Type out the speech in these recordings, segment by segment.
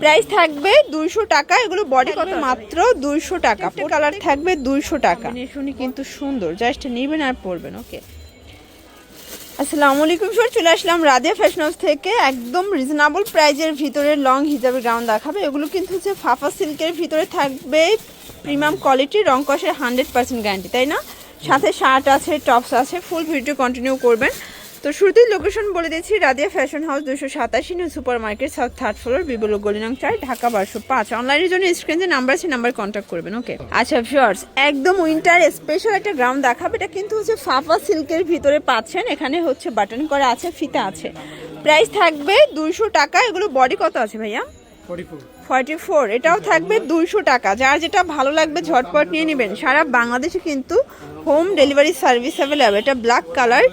Price থাকবে দুইশো টাকা এগুলো বডি কত? মাত্র দুইশো টাকা। কালার থাকবে দুইশো টাকা। শুনি কিন্তু সুন্দর জাস্ট নেবেন আর পরবেন ওকে আসসালামু আলাইকুম স্যার চলে আসলাম রাধিয়া ফ্যাশন হাউস থেকে। একদম রিজনেবল প্রাইজের ভিতরে লং হিজাবের গ্রাউন্ড দেখাবে। এগুলো কিন্তু হচ্ছে ফাফা সিল্কের ভিতরে থাকবে। প্রিমিয়াম কোয়ালিটি রং কষের হান্ড্রেড পার্সেন্ট গ্যারান্টি তাই না? সাথে শার্ট আছে টপস আছে ফুল ভিডিও কন্টিনিউ করবেন। তো শুরুতেই লোকেশন বলে দিয়েছি রাধিয়া ফ্যাশন হাউস দুশো সাতাশি new super market south third floor বিবল গলিনং চার ঢাকা বারোশো পাঁচ। অনলাইনের জন্য স্ক্রিনে নাম্বার আছে নাম্বার কন্ট্যাক্ট করবেন ওকে আচ্ছা ভিউয়ার্স একদম উইন্টার স্পেশাল একটা গ্রাউন্ড দেখাবে এটা কিন্তু হচ্ছে ফাফা সিল্কের ভিতরে পাচ্ছেন এখানে হচ্ছে বাটন করা আছে ফিতা আছে। প্রাইস থাকবে দুইশো টাকা এগুলো বডি কত আছে ভাইয়া? ফর্টি ফোর এটাও থাকবে দুইশো টাকা। যার যেটা ভালো লাগবে ঝটপট নিয়ে নেবেন। সারা বাংলাদেশে কিন্তু হোম ডেলিভারি সার্ভিস অ্যাভেলেবল এটা ব্ল্যাক কালার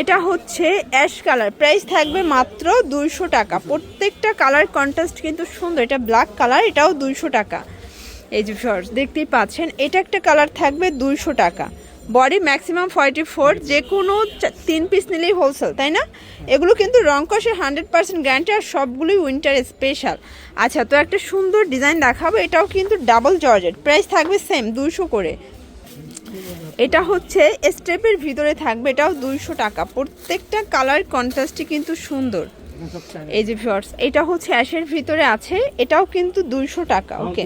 এটা হচ্ছে অ্যাশ কালার প্রাইস থাকবে মাত্র দুইশো টাকা। প্রত্যেকটা কালার কন্ট্রাস্ট কিন্তু সুন্দর। এটা ব্ল্যাক কালার এটাও দুইশো টাকা। এই যে শর্টস দেখতেই পাচ্ছেন, এটা একটা কালার থাকবে দুইশো টাকা। বডি ম্যাক্সিমাম ফর্টি ফোর যে কোনো তিন পিস নিলেই হোলসেল তাই না? এগুলো কিন্তু রং কষে হান্ড্রেড পার্সেন্ট গ্যারান্টি আর সবগুলোই উইন্টার স্পেশাল আচ্ছা তো একটা সুন্দর ডিজাইন দেখাবো, এটাও কিন্তু ডাবল জর্জেট। প্রাইস থাকবে সেম দুইশো করে। এটা হচ্ছে স্টেপের ভিতরে থাকবে এটাও দুইশো টাকা। প্রত্যেকটা কালার কন্ট্রাস্টই কিন্তু সুন্দর। এই যে শর্টস এটা হচ্ছে অ্যাশের ভিতরে আছে এটাও কিন্তু দুইশো টাকা ওকে।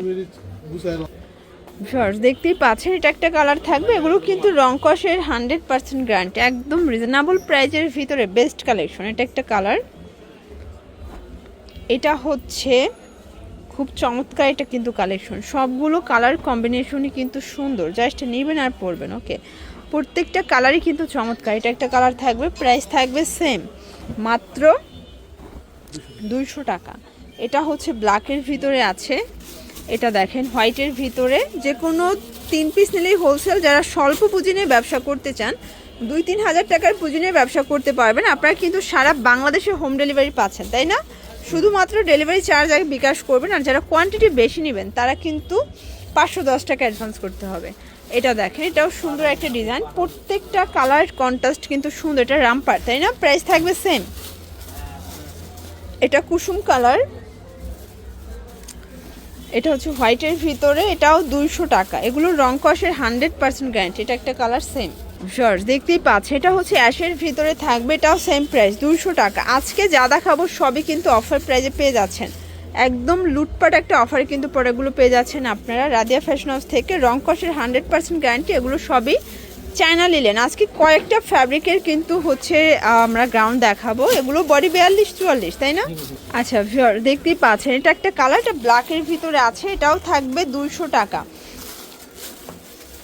শর্টস দেখতেই পাচ্ছেন এটা একটা কালার থাকবে এগুলো কিন্তু রং কষের হান্ড্রেড পার্সেন্ট গ্যারান্টি একদম রিজনেবল প্রাইজের ভিতরে বেস্ট কালেকশন এটা একটা কালার। এটা হচ্ছে খুব চমৎকার এটা কিন্তু কালেকশন সবগুলো কালার কম্বিনেশনই কিন্তু সুন্দর। জাস্ট নেবেন আর পরবেন ওকে প্রত্যেকটা কালারই কিন্তু চমৎকার। এটা একটা কালার থাকবে প্রাইস থাকবে সেম মাত্র দুইশো টাকা। এটা হচ্ছে ব্ল্যাকের ভিতরে আছে। এটা দেখেন হোয়াইটের ভিতরে। যে কোনো তিন পিস নিলেই হোলসেল যারা স্বল্প পুঁজি নিয়ে ব্যবসা করতে চান দুই তিন হাজার টাকার পুঁজি নিয়ে ব্যবসা করতে পারবেন। আপনারা কিন্তু সারা বাংলাদেশে হোম ডেলিভারি পাচ্ছেন, তাই না? শুধুমাত্র ডেলিভারি চার্জ আগে বিকাশ করবেন আর যারা কোয়ান্টিটি বেশি নেবেন, তারা কিন্তু পাঁচশো দশ টাকা অ্যাডভান্স করতে হবে। এটা দেখেন, এটাও সুন্দর একটা ডিজাইন প্রত্যেকটা কালার কন্ট্রাস্ট কিন্তু সুন্দর, এটা রামপার তাই না? প্রাইস থাকবে সেম এটা কুসুম কালার এটা হচ্ছে হোয়াইটের ভিতরে, এটাও দুইশো টাকা। এগুলো রং কষের হান্ড্রেড পার্সেন্ট গ্যারান্টি এটা একটা কালার সেম শর্টস দেখতেই পাচ্ছে এটা হচ্ছে অ্যাশের ভিতরে থাকবে এটাও সেম প্রাইস দুশো টাকা। আজকে যা দেখাবো সবই কিন্তু অফার প্রাইজে পেয়ে যাচ্ছেন। একদম লুটপাট একটা অফারে কিন্তু প্রোডাক্টগুলো পেয়ে যাচ্ছেন আপনারা। রাদিয়া ফ্যাশন হাউস থেকে রং কষের হান্ড্রেড পার্সেন্ট গ্যারান্টি এগুলো সবই চায়না লিলেন আজকে কয়েকটা ফ্যাব্রিকের কিন্তু হচ্ছে আমরা গ্রাউন্ড দেখাবো। এগুলো বডি বিয়াল্লিশ চুয়াল্লিশ তাই না? আচ্ছা দেখতেই পাচ্ছেন। এটা একটা কালার এটা ব্ল্যাকের ভিতরে আছে এটাও থাকবে দুইশো টাকা।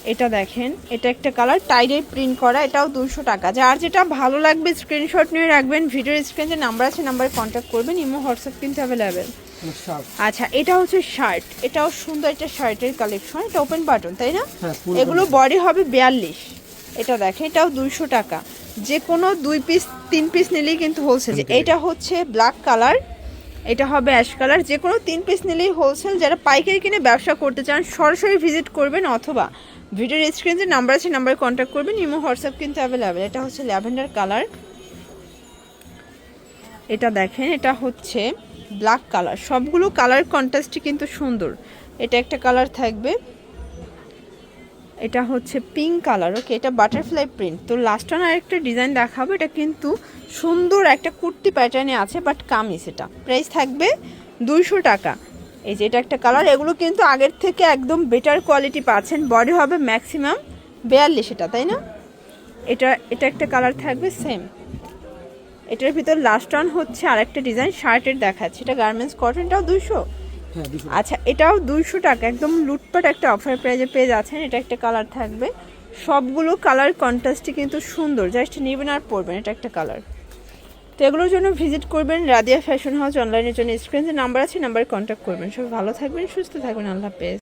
এটা দেখেন এটা একটা কালার টাইডে প্রিন্ট করা এটাও দুশো টাকা। যার যেটা ভালো লাগবে স্ক্রিনশট নিয়ে রাখবেন ভিডিওর স্ক্রিনে নাম্বার আছে নাম্বারে কন্ট্যাক্ট করবেন ইমো হোয়াটসঅ্যাপ কিন্তু অ্যাভেলেবেল আচ্ছা এটা হচ্ছে শার্ট এটাও সুন্দর একটা শার্টের কালেকশন এটা ওপেন বাটন তাই না? হ্যাঁ, এগুলো বডি হবে বিয়াল্লিশ। এটা দেখেন এটাও দুইশো টাকা। যে কোনো দুই পিস তিন পিস নিলেই কিন্তু হোলসেল এটা হচ্ছে ব্ল্যাক কালার এটা হবে অ্যাশ কালার যে কোনো তিন পিস নিলেই হোলসেল যারা পাইকারি কিনে ব্যবসা করতে চান, সরাসরি ভিজিট করবেন অথবা ভিডিওর স্ক্রিন যে নাম্বার আছে নাম্বারে কন্ট্যাক্ট করবেন, ইমো, হোয়াটসঅ্যাপ কিন্তু অ্যাভেলেবেল এটা হচ্ছে ল্যাভেন্ডার কালার এটা দেখেন, এটা হচ্ছে ব্ল্যাক কালার সবগুলো কালার কন্ট্রাস্টই কিন্তু সুন্দর। এটা একটা কালার থাকবে। এটা হচ্ছে পিঙ্ক কালার ওকে এটা বাটারফ্লাই প্রিন্ট তো লাস্ট অন আরেকটা ডিজাইন দেখাবো, এটা কিন্তু সুন্দর একটা কুর্তি প্যাটার্নে আছে বাট কামিজ এটা। প্রাইস থাকবে দুইশো টাকা। এই যে এটা একটা কালার এগুলো কিন্তু আগের থেকে একদম বেটার কোয়ালিটি পাচ্ছেন। বডি হবে ম্যাক্সিমাম বিয়াল্লিশ এটা, তাই না? এটা এটা একটা কালার থাকবে সেম এটার ভিতর লাস্ট অন হচ্ছে আরেকটা ডিজাইন শার্টের দেখাচ্ছে। এটা গার্মেন্টস কটনটাও দুইশো। আচ্ছা এটাও দুইশো টাকা। একদম লুটপাট একটা অফার প্রাইজে পেয়ে যাচ্ছেন। এটা একটা কালার থাকবে। সবগুলো কালার কন্ট্রাস্টই কিন্তু সুন্দর। জাস্ট নেবেন আর পরবেন। এটা একটা কালার তো এগুলোর জন্য ভিজিট করবেন রাদিয়া ফ্যাশন হাউস অনলাইনের জন্য। স্ক্রিনে নাম্বার আছে নাম্বারে কন্ট্যাক্ট করবেন। সবাই ভালো থাকবেন, সুস্থ থাকবেন। আল্লাহ হাফেজ।